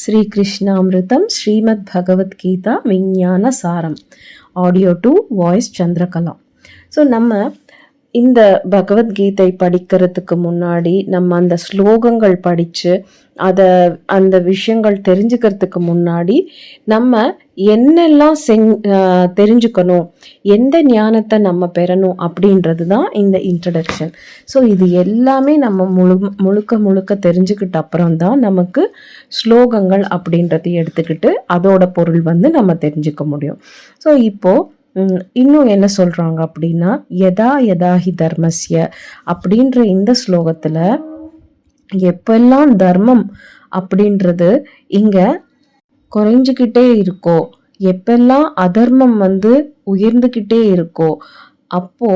Sri கிருஷ்ணாமிருதம் Srimad Bhagavadgita Vijnana Saram audio to voice Chandrakala. So நம்ம இந்த பகவத்கீதை படிக்கிறதுக்கு முன்னாடி நம்ம அந்த ஸ்லோகங்கள் படித்து அதை அந்த விஷயங்கள் தெரிஞ்சுக்கிறதுக்கு முன்னாடி நம்ம என்னெல்லாம் செஞ் தெரிஞ்சுக்கணும் எந்த ஞானத்தை நம்ம பெறணும் அப்படின்றது தான் இந்த இன்ட்ரடக்ஷன் ஸோ இது எல்லாமே நம்ம முழு முழுக்க முழுக்க தெரிஞ்சுக்கிட்ட அப்புறம் தான் நமக்கு ஸ்லோகங்கள் அப்படின்றத எடுத்துக்கிட்டு அதோட பொருள் வந்து நம்ம தெரிஞ்சுக்க முடியும். ஸோ இப்போது இன்னும் என்ன சொல்கிறாங்க அப்படின்னா யதா யதா ஹி தர்மஸ்ய அப்படின்ற இந்த ஸ்லோகத்தில் எப்பெல்லாம் தர்மம் அப்படின்றது இங்கே குறைஞ்சிக்கிட்டே இருக்கோ எப்பெல்லாம் அதர்மம் வந்து உயர்ந்துக்கிட்டே இருக்கோ அப்போ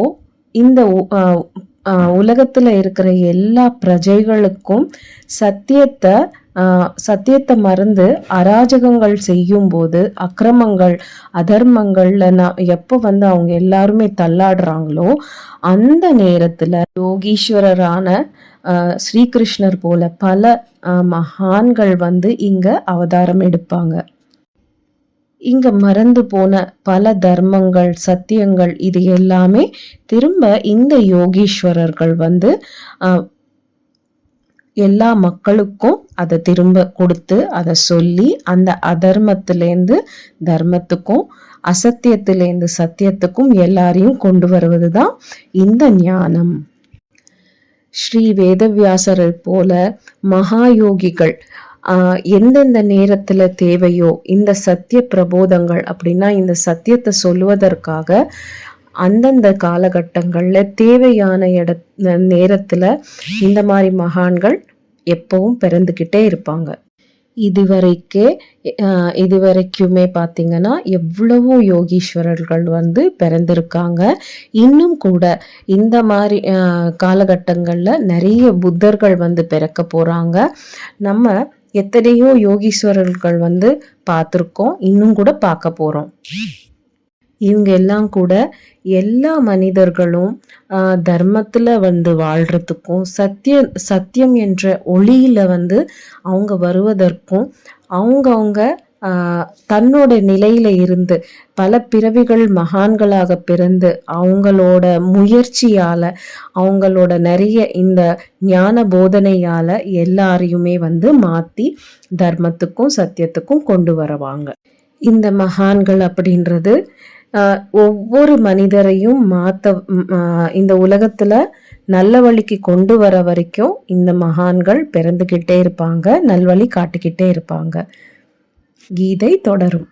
இந்த உ- இருக்கிற எல்லா பிரஜைகளுக்கும் சத்தியத்தை சத்தியத்தை மறந்து அராஜகங்கள் செய்யும்போது அக்கிரமங்கள் அதர்மங்கள்ல நான் எப்போ வந்து அவங்க எல்லாருமே தள்ளாடுறாங்களோ அந்த நேரத்தில் யோகீஸ்வரரான ஸ்ரீகிருஷ்ணர் போல பல மகான்கள் வந்து இங்க அவதாரம் எடுப்பாங்க. இங்க மறந்து போன பல தர்மங்கள் சத்தியங்கள் இது எல்லாமே திரும்ப இந்த யோகீஸ்வரர்கள் வந்து எல்லா மக்களுக்கும் அதை திரும்ப கொடுத்து அதை சொல்லி அந்த அதர்மத்திலேருந்து தர்மத்துக்கும் அசத்தியத்திலேருந்து சத்தியத்துக்கும் எல்லாரையும் கொண்டு வருவது தான் இந்த ஞானம். ஸ்ரீ வேதவியாசரை போல மகாயோகிகள் ஆஹ், எந்தெந்த நேரத்துல தேவையோ இந்த சத்திய பிரபோதங்கள் அப்படின்னா இந்த சத்தியத்தை சொல்லுவதற்காக அந்தந்த காலகட்டங்களில் தேவையான இட நேரத்தில் இந்த மாதிரி மகான்கள் எப்பவும் பிறந்துக்கிட்டே இருப்பாங்க. இதுவரைக்கே இதுவரைக்குமே பார்த்திங்கன்னா எவ்வளவோ யோகீஸ்வரர்கள் வந்து பிறந்திருக்காங்க. இன்னும் கூட இந்த மாதிரி காலகட்டங்களில் நிறைய புத்தர்கள் வந்து பிறக்க போகிறாங்க நம்ம எத்தனையோ யோகீஸ்வரர்கள் வந்து பார்த்துருக்கோம் இன்னும் கூட பார்க்க போகிறோம் இவங்க எல்லாம் கூட எல்லா மனிதர்களும் தர்மத்தில் வந்து வாழ்றதுக்கும் சத்திய சத்தியம் என்ற ஒளியில் வந்து அவங்க வருவதற்கும் அவங்கவுங்க தன்னோட நிலையில இருந்து பல பிறவிகள் மகான்களாக பிறந்து அவங்களோட முயற்சியால அவங்களோட நிறைய இந்த ஞான போதனையால எல்லாரையுமே வந்து மாத்தி தர்மத்துக்கும் சத்தியத்துக்கும் கொண்டு வருவாங்க. இந்த மகான்கள் அப்படின்றது ஒவ்வொரு மனிதரையும் மாத்த இந்த உலகத்துல நல்ல வழிக்கு கொண்டு வர வரைக்கும் இந்த மகான்கள் பிறந்துகிட்டே இருப்பாங்க நல்வழி காட்டிக்கிட்டே இருப்பாங்க. கீதை தொடரும்.